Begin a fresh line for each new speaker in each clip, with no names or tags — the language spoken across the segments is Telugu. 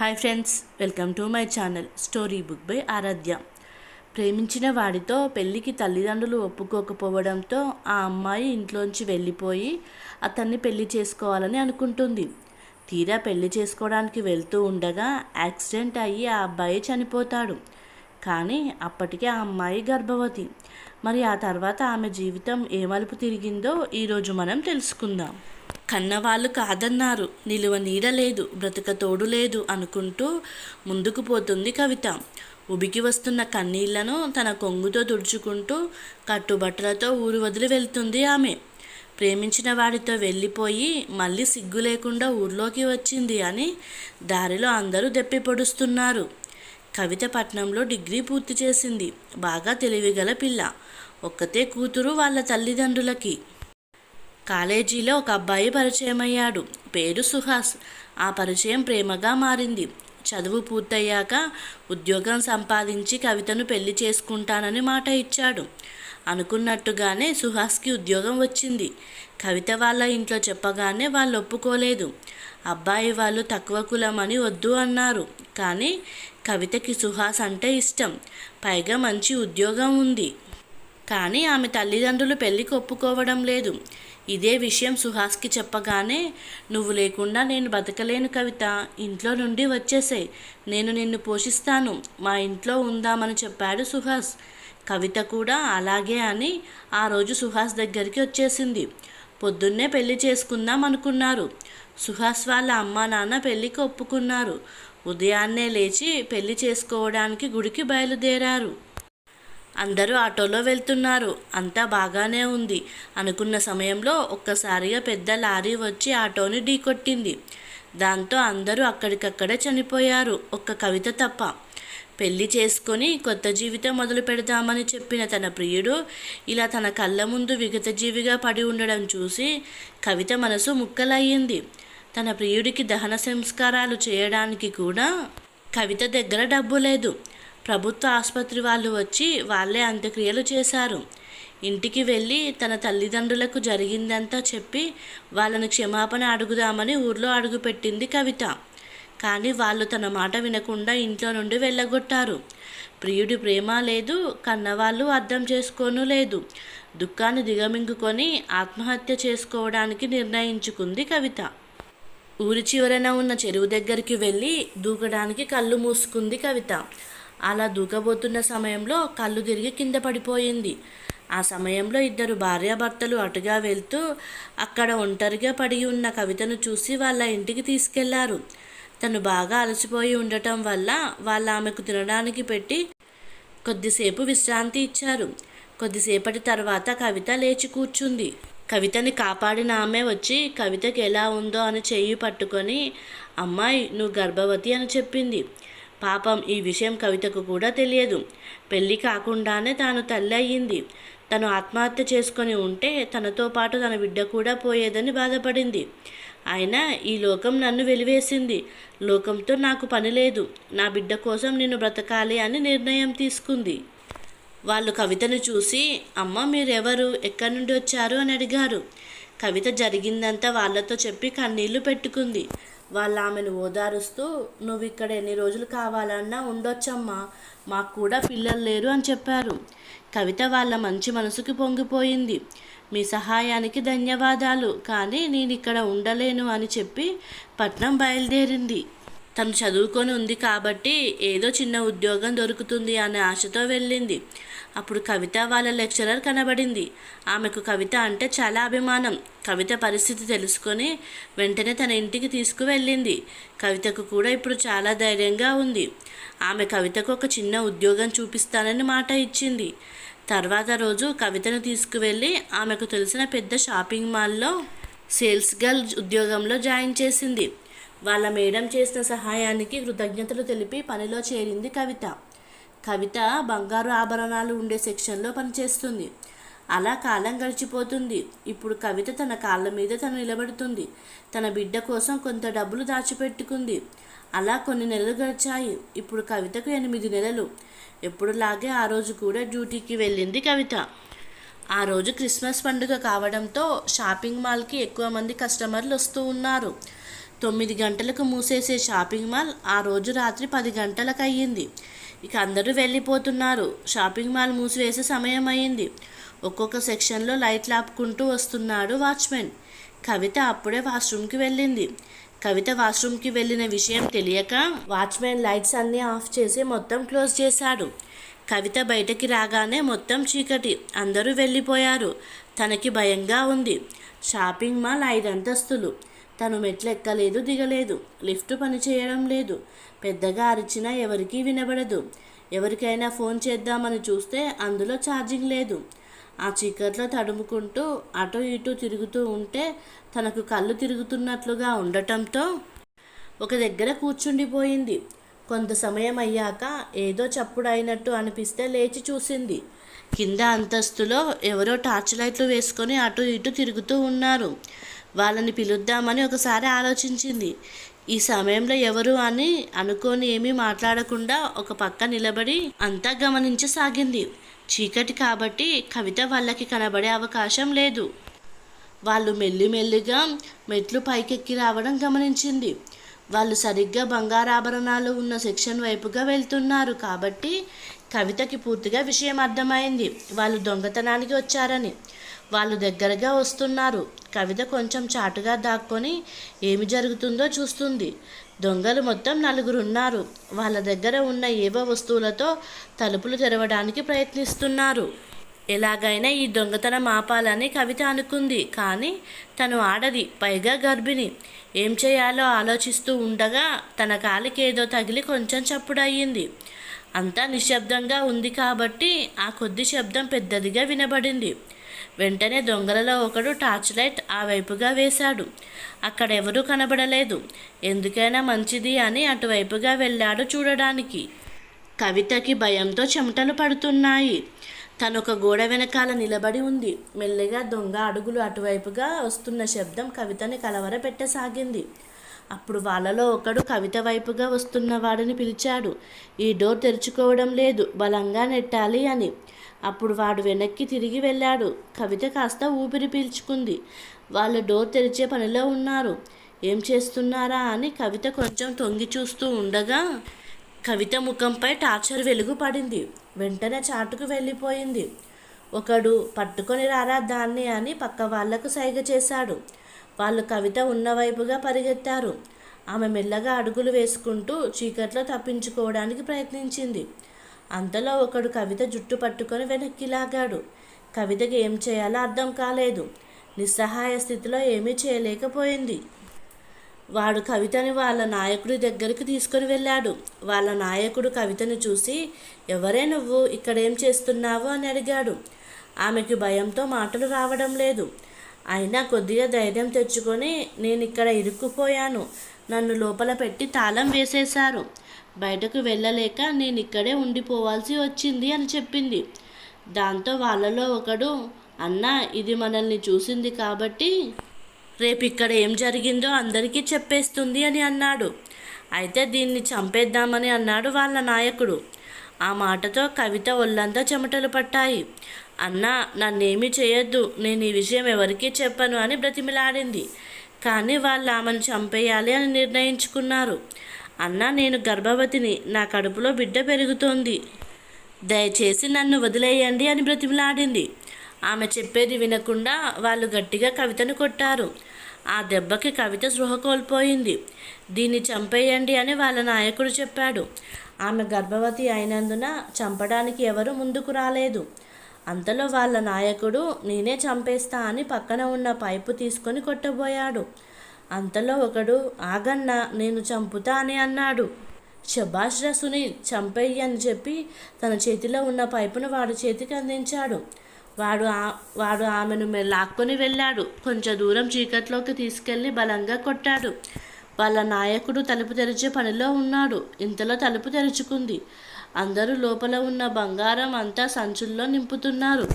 Hi friends welcome to my channel story book by Aradhya. ప్రేమించిన వాడితో పెళ్ళికి తల్లిదండ్రులు ఒప్పుకోకపోవడంతో ఆ అమ్మాయి ఇంట్లోంచి వెళ్ళిపోయి అతన్ని పెళ్ళి చేసుకోవాలని అనుకుంటుంది. తీరా పెళ్ళి చేసుకోవడానికి వెళ్తూ ఉండగా యాక్సిడెంట్ అయ్యి ఆ అబ్బాయి చనిపోతాడు. కానీ అప్పటికే ఆ అమ్మాయి గర్భవతి. మరి ఆ తర్వాత ఆమె జీవితం ఏ మలుపు తిరిగిందో ఈరోజు మనం తెలుసుకుందాం. కన్నవాళ్ళు కాదన్నారు. నిలువ నీడలేదు బ్రతుక తోడు లేదు అనుకుంటూ ముందుకు పోతుంది కవిత. ఉబికి వస్తున్న కన్నీళ్ళను తన కొంగుతో తుడుచుకుంటూ కట్టుబట్టలతో ఊరు వదిలి వెళ్తుంది ఆమె. ప్రేమించిన వాడితో వెళ్ళిపోయి మళ్ళీ సిగ్గు లేకుండా ఊర్లోకి వచ్చింది అని దారిలో అందరూ దెప్పి పొడుస్తున్నారు. కవిత పట్నంలో డిగ్రీ పూర్తి చేసింది. బాగా తెలివిగల పిల్ల. ఒక్కతే కూతురు వాళ్ళ తల్లిదండ్రులకి. కాలేజీలో ఒక అబ్బాయి పరిచయం అయ్యాడు పేరు సుహాస్. ఆ పరిచయం ప్రేమగా మారింది. చదువు పూర్తయ్యాక ఉద్యోగం సంపాదించి కవితను పెళ్ళి చేసుకుంటానని మాట ఇచ్చాడు. అనుకున్నట్టుగానే సుహాస్కి ఉద్యోగం వచ్చింది. కవిత వాళ్ళ ఇంట్లో చెప్పగానే వాళ్ళు ఒప్పుకోలేదు. అబ్బాయి వాళ్ళు తక్కువ కులమని వద్దు అన్నారు. కానీ కవితకి సుహాస్ అంటే ఇష్టం. పైగా మంచి ఉద్యోగం ఉంది. కానీ ఆమె తల్లిదండ్రులు పెళ్ళికి ఒప్పుకోవడం లేదు. ఇదే విషయం సుహాస్కి చెప్పగానే నువ్వు లేకుండా నేను బతకలేను కవిత. ఇంట్లో నుండి వచ్చేసే నేను నిన్ను పోషిస్తాను. మా ఇంట్లో ఉందామని చెప్పాడు సుహాస్. కవిత కూడా అలాగే అని ఆ రోజు సుహాస్ దగ్గరికి వచ్చేసింది. పొద్దున్నే పెళ్ళి చేసుకుందాం అనుకున్నారు. సుహాస్ వాళ్ళ అమ్మా నాన్న పెళ్ళికి ఒప్పుకున్నారు. ఉదయాన్నే లేచి పెళ్ళి చేసుకోవడానికి గుడికి బయలుదేరారు. అందరూ ఆటోలో వెళ్తున్నారు. అంతా బాగానే ఉంది. అనుకున్న సమయంలో ఒక్కసారిగా పెద్ద లారీ వచ్చి ఆటోని ఢీకొట్టింది. దాంతో అందరూ అక్కడికక్కడే చనిపోయారు. ఒక్క కవిత తప్ప. పెళ్ళి చేసుకొని కొత్త జీవితం మొదలు పెడదామని చెప్పిన తన ప్రియుడు ఇలా తన కళ్ళ ముందు విగత జీవిగా పడి ఉండడం చూసి కవిత మనసు ముక్కలయ్యింది. తన ప్రియుడికి దహన సంస్కారాలు చేయడానికి కూడా కవిత దగ్గర డబ్బు లేదు. ప్రభుత్వ ఆసుపత్రి వాళ్ళు వచ్చి వాళ్ళే అంత్యక్రియలు చేశారు. ఇంటికి వెళ్ళి తన తల్లిదండ్రులకు జరిగిందంతా చెప్పి వాళ్ళని క్షమాపణ అడుగుదామని ఊర్లో అడుగుపెట్టింది కవిత. కానీ వాళ్ళు తన మాట వినకుండా ఇంట్లో నుండి వెళ్ళగొట్టారు. ప్రియుడి ప్రేమ లేదు కన్నవాళ్ళు అర్థం చేసుకోను లేదు. దుఃఖాన్ని దిగమింగుకొని ఆత్మహత్య చేసుకోవడానికి నిర్ణయించుకుంది కవిత. ఊరి చివరన ఉన్న చెరువు దగ్గరికి వెళ్ళి దూకడానికి కళ్ళు మూసుకుంది కవిత. అలా దూకబోతున్న సమయంలో కళ్ళు తిరిగి కింద పడిపోయింది. ఆ సమయంలో ఇద్దరు భార్యాభర్తలు అటుగా వెళ్తూ అక్కడ ఒంటరిగా పడి ఉన్న కవితను చూసి వాళ్ళ ఇంటికి తీసుకెళ్ళారు. తను బాగా అలసిపోయి ఉండటం వల్ల వాళ్ళ ఆమెకు తినడానికి పెట్టి కొద్దిసేపు విశ్రాంతి ఇచ్చారు. కొద్దిసేపటి తర్వాత కవిత లేచి కూర్చుంది. కవితని కాపాడిన ఆమె వచ్చి కవితకి ఎలా ఉందో అని చెయ్యి పట్టుకొని అమ్మాయి నువ్వు గర్భవతి అని చెప్పింది. పాపం ఈ విషయం కవితకు కూడా తెలియదు. పెళ్ళి కాకుండానే తాను తల్లి అయ్యింది తను ఆత్మహత్య చేసుకొని ఉంటే తనతో పాటు తన బిడ్డ కూడా పోయేదని బాధపడింది. అయినా ఈ లోకం నన్ను వెలివేసింది. లోకంతో నాకు పని లేదు. నా బిడ్డ కోసం నేను బ్రతకాలి అని నిర్ణయం తీసుకుంది. వాళ్ళు కవితను చూసి అమ్మ మీరెవరు? ఎక్కడి నుండి వచ్చారు? అని అడిగారు. కవిత జరిగిందంతా వాళ్ళతో చెప్పి కన్నీళ్ళు పెట్టుకుంది. వాళ్ళు ఆమెను ఓదారుస్తూ నువ్వు ఇక్కడ ఎన్ని రోజులు కావాలన్నా ఉండొచ్చమ్మా మాకు కూడా పిల్లలు లేరు అని చెప్పారు. కవిత వాళ్ళ మంచి మనసుకి పొంగిపోయింది. మీ సహాయానికి ధన్యవాదాలు కానీ నేను ఇక్కడ ఉండలేను అని చెప్పి పట్నం బయలుదేరింది. తను చదువుకొని ఉంది కాబట్టి ఏదో చిన్న ఉద్యోగం దొరుకుతుంది అనే ఆశతో వెళ్ళింది. అప్పుడు కవిత వాళ్ళ లెక్చరర్ కనబడింది. ఆమెకు కవిత అంటే చాలా అభిమానం. కవిత పరిస్థితి తెలుసుకొని వెంటనే తన ఇంటికి తీసుకువెళ్ళింది. కవితకు కూడా ఇప్పుడు చాలా ధైర్యంగా ఉంది. ఆమె కవితకు ఒక చిన్న ఉద్యోగం చూపిస్తానని మాట ఇచ్చింది. తర్వాత రోజు కవితను తీసుకువెళ్ళి ఆమెకు తెలిసిన పెద్ద షాపింగ్ మాల్లో సేల్స్ గర్ల్ ఉద్యోగంలో జాయిన్ చేసింది. వాళ్ళ మేడం చేసిన సహాయానికి కృతజ్ఞతలు తెలిపి పనిలో చేరింది కవిత. కవిత బంగారు ఆభరణాలు ఉండే సెక్షన్లో పనిచేస్తుంది. అలా కాలం గడిచిపోతుంది. ఇప్పుడు కవిత తన కాళ్ళ మీద తను నిలబడుతుంది. తన బిడ్డ కోసం కొంత డబ్బులు దాచిపెట్టుకుంది. అలా కొన్ని నెలలు గడిచాయి. ఇప్పుడు కవితకు ఎనిమిది నెలలు. ఎప్పుడులాగే ఆ రోజు కూడా డ్యూటీకి వెళ్ళింది కవిత. ఆ రోజు క్రిస్మస్ పండుగ కావడంతో షాపింగ్ మాల్కి ఎక్కువ మంది కస్టమర్లు వస్తూ ఉన్నారు. తొమ్మిది గంటలకు మూసేసే షాపింగ్ మాల్ ఆ రోజు రాత్రి పది గంటలకు అయ్యింది ఇక అందరూ వెళ్ళిపోతున్నారు. షాపింగ్ మాల్ మూసివేసే సమయం అయింది. ఒక్కొక్క సెక్షన్లో లైట్లు ఆపుకుంటూ వస్తున్నాడు వాచ్మెన్. కవిత అప్పుడే వాష్రూమ్కి వెళ్ళింది. కవిత వాష్రూమ్కి వెళ్ళిన విషయం తెలియక వాచ్మెన్ లైట్స్ అన్నీ ఆఫ్ చేసి మొత్తం క్లోజ్ చేశాడు. కవిత బయటకి రాగానే మొత్తం చీకటి. అందరూ వెళ్ళిపోయారు. తనకి భయంగా ఉంది. షాపింగ్ మాల్ ఐదు అంతస్తులు తను మెట్లు ఎక్కలేదు దిగలేదు. లిఫ్ట్ పనిచేయడం లేదు. పెద్దగా అరిచినా ఎవరికీ వినబడదు. ఎవరికైనా ఫోన్ చేద్దామని చూస్తే అందులో ఛార్జింగ్ లేదు. ఆ చీకట్లో తడుముకుంటూ అటు ఇటు తిరుగుతూ ఉంటే తనకు కళ్ళు తిరుగుతున్నట్లుగా ఉండటంతో ఒక దగ్గర కూర్చుండిపోయింది. కొంత సమయం అయ్యాక ఏదో చప్పుడు అయినట్టు అనిపిస్తే లేచి చూసింది. కింద అంతస్తులో ఎవరో టార్చ్ లైట్లు వేసుకొని అటు ఇటు తిరుగుతూ ఉన్నారు. వాళ్ళని పిలుద్దామని ఒకసారి ఆలోచించింది. ఈ సమయంలో ఎవరు అని అనుకోని ఏమీ మాట్లాడకుండా ఒక పక్క నిలబడి అంతా గమనించసాగింది. చీకటి కాబట్టి కవిత వాళ్ళకి కనబడే అవకాశం లేదు. వాళ్ళు మెల్లిమెల్లిగా మెట్లు పైకెక్కి రావడం గమనించింది. వాళ్ళు సరిగ్గా బంగారాభరణాలు ఉన్న సెక్షన్ వైపుగా వెళ్తున్నారు కాబట్టి కవితకి పూర్తిగా విషయం అర్థమైంది. వాళ్ళు దొంగతనానికి వచ్చారని. వాళ్ళు దగ్గరగా వస్తున్నారు. కవిత కొంచెం చాటుగా దాక్కొని ఏమి జరుగుతుందో చూస్తుంది. దొంగలు మొత్తం నలుగురు ఉన్నారు వాళ్ళ దగ్గర ఉన్న ఏవో వస్తువులతో తలుపులు తెరవడానికి ప్రయత్నిస్తున్నారు. ఎలాగైనా ఈ దొంగతనం ఆపాలని కవిత అనుకుంది. కానీ తను ఆడది పైగా గర్భిణి. ఏం చేయాలో ఆలోచిస్తూ ఉండగా తన కాలికి ఏదో తగిలి కొంచెం చప్పుడయ్యింది. అంతా నిశ్శబ్దంగా ఉంది కాబట్టి ఆ కొద్ది శబ్దం పెద్దదిగా వినబడింది. వెంటనే దొంగలలో ఒకడు టార్చ్ లైట్ ఆ వైపుగా వేశాడు. అక్కడ ఎవరూ కనబడలేదు. ఎందుకైనా మంచిది అని అటువైపుగా వెళ్ళాడు చూడడానికి. కవితకి భయంతో చెమటలు పడుతున్నాయి. తను ఒక గోడ వెనకాల నిలబడి ఉంది. మెల్లిగా దొంగ అడుగులు అటువైపుగా వస్తున్న శబ్దం కవితని కలవర పెట్టసాగింది. అప్పుడు వాళ్ళలో ఒకడు కవిత వైపుగా వస్తున్న వాడిని పిలిచాడు. ఈ డోర్ తెరుచుకోవడం లేదు. బలంగా నెట్టాలి అని. అప్పుడు వాడు వెనక్కి తిరిగి వెళ్ళాడు. కవిత కాస్త ఊపిరి పీల్చుకుంది. వాళ్ళు డోర్ తెరిచే పనిలో ఉన్నారు. ఏం చేస్తున్నారా? అని కవిత కొంచెం తొంగి చూస్తూ ఉండగా కవిత ముఖంపై టార్చర్ వెలుగు పడింది. వెంటనే చాటుకు వెళ్ళిపోయింది. ఒకడు పట్టుకొని రారా దాన్ని? అని పక్క వాళ్ళకు సైగ చేశాడు. వాళ్ళు కవిత ఉన్నవైపుగా పరిగెత్తారు. ఆమె మెల్లగా అడుగులు వేసుకుంటూ చీకట్లో తప్పించుకోవడానికి ప్రయత్నించింది. అంతలో ఒకడు కవిత జుట్టు పట్టుకొని వెనక్కి లాగాడు. కవితకి ఏం చేయాలో అర్థం కాలేదు. నిస్సహాయ స్థితిలో ఏమీ చేయలేకపోయింది. వాడు కవితని వాళ్ళ నాయకుడి దగ్గరికి తీసుకొని వెళ్ళాడు. వాళ్ళ నాయకుడు కవితను చూసి ఎవరే నువ్వు? ఇక్కడేం చేస్తున్నావు? అని అడిగాడు. ఆమెకి భయంతో మాటలు రావడం లేదు. అయినా కొద్దిగా ధైర్యం తెచ్చుకొని నేను ఇక్కడ ఇరుక్కుపోయాను. నన్ను లోపల పెట్టి తాళం వేసేశారు. బయటకు వెళ్ళలేక నేను ఇక్కడే ఉండిపోవాల్సి వచ్చింది అని చెప్పింది. దాంతో వాళ్ళలో ఒకడు అన్న ఇది మనల్ని చూసింది కాబట్టి రేపు ఇక్కడ ఏం జరిగిందో అందరికీ చెప్పేస్తుంది అని అన్నాడు. అయితే దీన్ని చంపేద్దామని అన్నాడు వాళ్ళ నాయకుడు. ఆ మాటతో కవిత ఒళ్ళంతా చెమటలు పట్టాయి. అన్న నన్నేమీ చేయొద్దు. నేను ఈ విషయం ఎవరికీ చెప్పను అని బ్రతిమిలాడింది. కానీ వాళ్ళు ఆమెను చంపేయాలి అని నిర్ణయించుకున్నారు. అన్న నేను గర్భవతిని. నా కడుపులో బిడ్డ పెరుగుతోంది. దయచేసి నన్ను వదిలేయండి అని బ్రతిమిలాడింది. ఆమె చెప్పేది వినకుండా వాళ్ళు గట్టిగా కవితను కొట్టారు. ఆ దెబ్బకి కవిత సృహ కోల్పోయింది. దీన్ని చంపేయండి అని వాళ్ళ నాయకుడు చెప్పాడు. ఆమె గర్భవతి అయినందున చంపడానికి ఎవరు ముందుకు రాలేదు. అంతలో వాళ్ళ నాయకుడు నేనే చంపేస్తా అని పక్కన ఉన్న పైపు తీసుకొని కొట్టబోయాడు. అంతలో ఒకడు ఆగన్న నేను చంపుతా అని అన్నాడు. శభాష్ రా సునీల్ చంపేయి అని చెప్పి తన చేతిలో ఉన్న పైపును వాడి చేతికి అందించాడు. వాడు ఆ వాడు ఆమెను మె- లాక్కొని వెళ్ళాడు. కొంచెం దూరం చీకట్లోకి తీసుకెళ్ళి బలంగా కొట్టాడు. వాళ్ళ నాయకుడు తలుపు తెరిచే పనిలో ఉన్నాడు. ఇంతలో తలుపు తెరుచుకుంది. అందరూ లోపల ఉన్న బంగారం అంతా సంచుల్లో నింపుతున్నారు.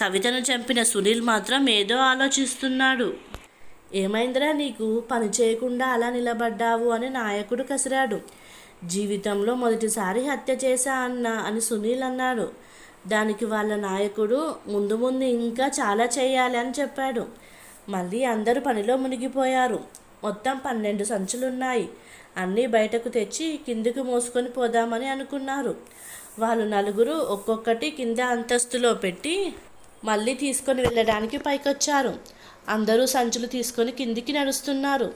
కవితను చంపిన సునీల్ మాత్రం ఏదో ఆలోచిస్తున్నాడు. ఏమైందిరా నీకు? పని చేయకుండా అలా నిలబడ్డావు అని నాయకుడు కసిరాడు. జీవితంలో మొదటిసారి హత్య చేశా అన్న అని సునీల్ అన్నాడు. దానికి వాళ్ళ నాయకుడు ముందు ముందు ఇంకా చాలా చేయాలి అని చెప్పాడు. మళ్ళీ అందరూ పనిలో మునిగిపోయారు. మొత్తం పన్నెండు సంచులున్నాయి. అన్నీ బయటకు తెచ్చి కిందికి మోసుకొని పోదామని అనుకున్నారు. వాళ్ళు నలుగురు ఒక్కొక్కటి కింద అంతస్తులో పెట్టి మళ్ళీ తీసుకొని వెళ్ళడానికి పైకొచ్చారు. అందరూ సంచులు తీసుకొని కిందికి నడుస్తున్నారు.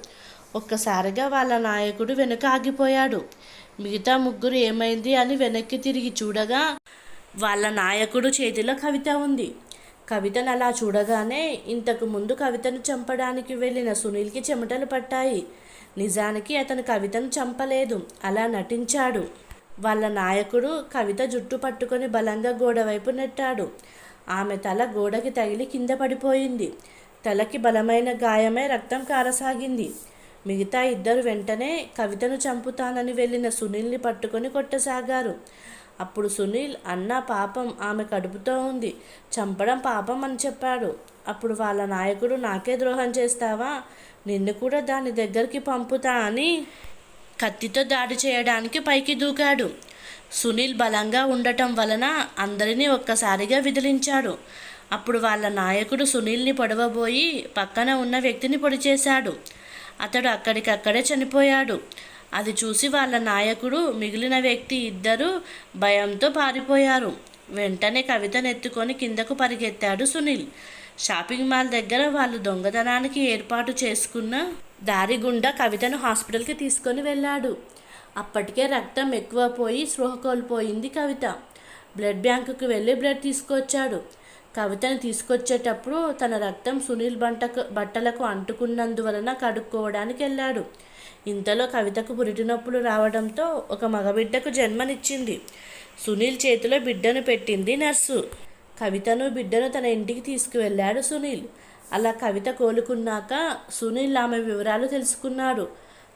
ఒక్కసారిగా వాళ్ళ నాయకుడు వెనుక ఆగిపోయాడు. మిగతా ముగ్గురు ఏమైంది అని వెనక్కి తిరిగి చూడగా వాళ్ళ నాయకుడు చేతిలో కవిత ఉంది. కవితను అలా చూడగానే ఇంతకు ముందు కవితను చంపడానికి వెళ్ళిన సునీల్కి చెమటలు పట్టాయి. నిజానికి అతను కవితను చంపలేదు. అలా నటించాడు. వాళ్ళ నాయకుడు కవిత జుట్టు పట్టుకొని బలంగా గోడ వైపు నెట్టాడు. ఆమె తల గోడకి తగిలి కింద పడిపోయింది. తలకి బలమైన గాయమై రక్తం కారసాగింది. మిగతా ఇద్దరు వెంటనే కవితను చంపుతానని వెళ్ళిన సునీల్ని పట్టుకొని కొట్టసాగారు. అప్పుడు సునీల్ అన్న పాపం ఆమె కడుపుతో ఉంది. చంపడం పాపం అని చెప్పాడు. అప్పుడు వాళ్ళ నాయకుడు నాకే ద్రోహం చేస్తావా? నిన్ను కూడా దాని దగ్గరికి పంపుతా అని కత్తితో దాడి చేయడానికి పైకి దూకాడు. సునీల్ బలంగా ఉండటం వలన అందరినీ ఒక్కసారిగా విదిలించాడు. అప్పుడు వాళ్ళ నాయకుడు సునీల్ని పొడవబోయి పక్కన ఉన్న వ్యక్తిని పొడిచేశాడు. అతడు అక్కడికక్కడే చనిపోయాడు. అది చూసి వాళ్ళ నాయకుడు మిగిలిన వ్యక్తి ఇద్దరు భయంతో పారిపోయారు. వెంటనే కవితను ఎత్తుకొని కిందకు పరిగెత్తాడు సునీల్. షాపింగ్ మాల్ దగ్గర వాళ్ళు దొంగతనానికి ఏర్పాటు చేసుకున్న దారి గుండా కవితను హాస్పిటల్కి తీసుకొని వెళ్ళాడు. అప్పటికే రక్తం ఎక్కువ పోయి స్పృహ కోల్పోయింది కవిత. బ్లడ్ బ్యాంకుకి వెళ్ళి బ్లడ్ తీసుకొచ్చాడు. కవితను తీసుకొచ్చేటప్పుడు తన రక్తం సునీల్ బంటకు బట్టలకు అంటుకున్నందువలన కడుక్కోవడానికి వెళ్ళాడు. ఇంతలో కవితకు పురిటి నొప్పులు రావడంతో ఒక మగబిడ్డకు జన్మనిచ్చింది. సునీల్ చేతిలో బిడ్డను పెట్టింది నర్సు. కవితను బిడ్డను తన ఇంటికి తీసుకువెళ్ళాడు సునీల్. అలా కవిత కోలుకున్నాక సునీల్ ఆమె వివరాలు తెలుసుకున్నాడు.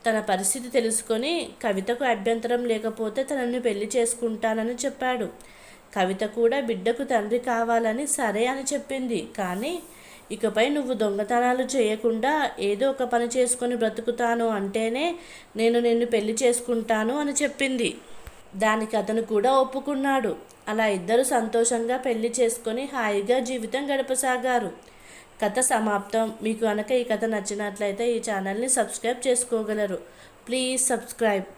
తన పరిస్థితి తెలుసుకొని కవితకు అభ్యంతరం లేకపోతే తనని పెళ్ళి చేసుకుంటానని చెప్పాడు. కవిత కూడా బిడ్డకు తండ్రి కావాలని సరే అని చెప్పింది. కానీ ఇకపై నువ్వు దొంగతనాలు చేయకుండా ఏదో ఒక పని చేసుకొని బ్రతుకుతాను అంటేనే నేను నిన్ను పెళ్ళి చేసుకుంటాను అని చెప్పింది. దానికి అతను కూడా ఒప్పుకున్నాడు. అలా ఇద్దరు సంతోషంగా పెళ్ళి చేసుకొని హాయిగా జీవితం గడపసాగారు. కథ సమాప్తం. మీకు కనుక ఈ కథ నచ్చినట్లయితే ఈ ఛానల్ని సబ్స్క్రైబ్ చేసుకోగలరు. Please subscribe.